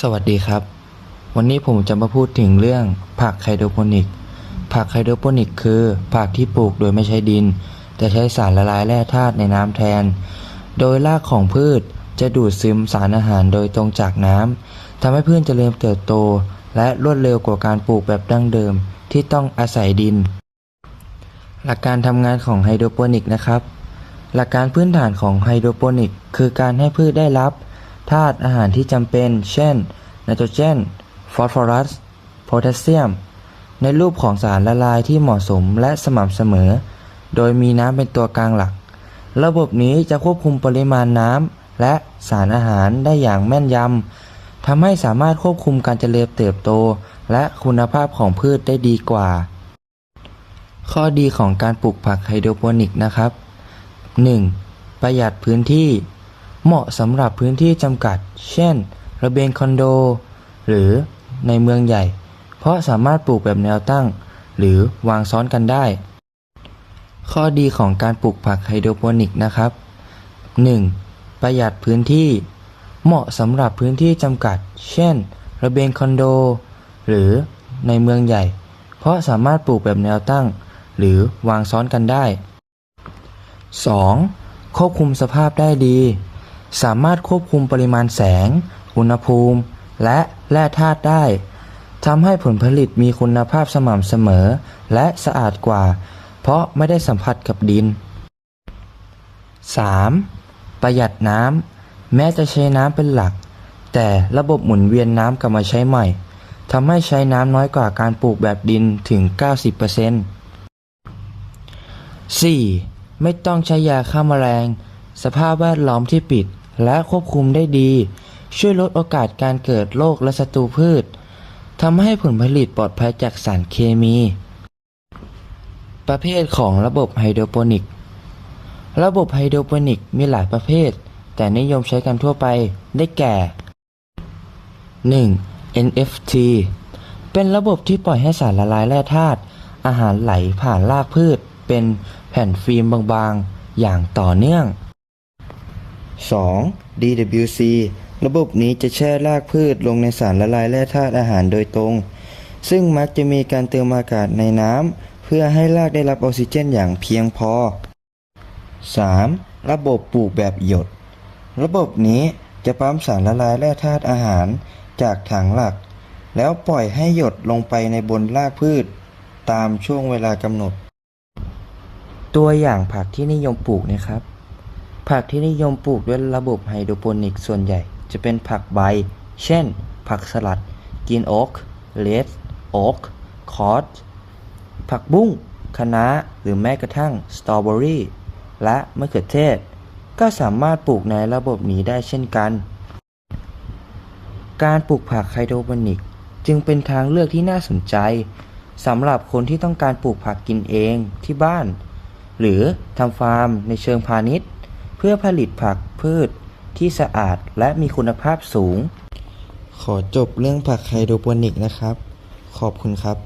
สวัสดีครับ วันนี้ผมจะมาพูดถึงเรื่องผักไฮโดรโปนิก ผักไฮโดรโปนิกคือผักที่ปลูกโดยไม่ใช้ดิน แต่ใช้สารละลายแร่ธาตุในน้ำแทน โดยรากของพืชจะดูดซึมสารอาหารโดยตรงจากน้ำทำให้พืชเจริญเติบโต และรวดเร็วกว่าการปลูกแบบดั้งเดิมที่ต้องอาศัยดิน หลักการทำงานของไฮโดรโปนิกนะครับ หลักการพื้นฐานของไฮโดรโปนิกคือการให้พืชได้รับ ธาตุอาหารที่จำเป็น เช่นไนโตรเจน ฟอสฟอรัส โพแทสเซียม ในรูปของสารละลายที่เหมาะสมและสม่ำเสมอ โดยมีน้ำเป็นตัวกลางหลัก ระบบนี้จะควบคุมปริมาณน้ำและสารอาหารได้อย่างแม่นยำทำให้สามารถควบคุมการเจริญเติบโต และคุณภาพของพืชได้ดีกว่า ข้อดีของการปลูกผักไฮโดรโปนิกนะครับ 1. ประหยัดพื้นที่ เหมาะสำหรับพื้นที่จำกัด เช่น ระเบียงคอนโด หรือในเมืองใหญ่ เพราะสามารถปลูกแบบแนวตั้ง หรือวางซ้อนกันได้ ข้อดีของการปลูกผักไฮโดรโปนิกนะครับ 1. ประหยัดพื้นที่ เหมาะสำหรับพื้นที่จำกัด เช่น ระเบียงคอนโด หรือในเมืองใหญ่ เพราะสามารถปลูกแบบแนวตั้ง หรือวางซ้อนกันได้ 2. ควบคุมสภาพได้ดี สามารถควบคุมปริมาณแสง อุณหภูมิ และแร่ธาตุได้ทำให้ผลผลิตมีคุณภาพสม่ำเสมอ และสะอาดกว่า เพราะไม่ได้สัมผัสกับดิน 3. ประหยัดน้ำแม้จะใช้น้ำเป็นหลัก แต่ระบบหมุนเวียนน้ำกลับมาใช้ใหม่ทำให้ใช้น้ำน้อยกว่าการปลูกแบบดินถึง 90% 4. ไม่ต้องใช้ยาฆ่าแมลง สภาพแวดล้อมที่ปิด และควบคุมได้ดี ช่วยลดโอกาสการเกิดโรคและศัตรูพืชทำให้ผลผลิตปลอดภัยจากสารเคมี ประเภทของระบบไฮโดรโปนิก ระบบไฮโดรโปนิกมีหลายประเภท แต่นิยมใช้กันทั่วไปได้แก่ 1. NFT เป็นระบบที่ปล่อยให้สารละลายแร่ธาตุอาหารไหลผ่านรากพืช เป็นแผ่นฟิล์มบางๆ อย่างต่อเนื่อง 2. DWC ระบบนี้จะแช่รากพืชลงในสารละลายแร่ธาตุอาหารโดยตรง ซึ่งมักจะมีการเติมอากาศในน้ำเพื่อให้รากได้รับออกซิเจนอย่างเพียงพอ 3. ระบบปลูกแบบหยด ระบบนี้จะปั๊มสารละลายแร่ธาตุอาหารจากถังหลัก แล้วปล่อยให้หยดลงไปในบนรากพืช ตามช่วงเวลากำหนด ตัวอย่างผักที่นิยมปลูกนะครับ ผักที่นิยมปลูกด้วยระบบไฮโดรโปนิกส่วนใหญ่ จะเป็นผักใบ เช่น ผักสลัด กินโอ๊กเลดโอ๊กคอร์ดผักบุ้งคะน้าหรือแม้กระทั่งสตรอเบอรี่และมะเขือเทศ ก็สามารถปลูกในระบบนี้ได้เช่นกัน การปลูกผักไฮโดรโปนิกจึงเป็นทางเลือกที่น่าสนใจสำหรับคนที่ต้องการปลูกผักกินเองที่บ้าน หรือทำฟาร์มในเชิงพาณิชย์ พื่อผลิตผักพืชที่สะอาดและมีคุณภาพสูง ขอจบเรื่องผักไฮโดรโปนิกนะครับ ขอบคุณครับ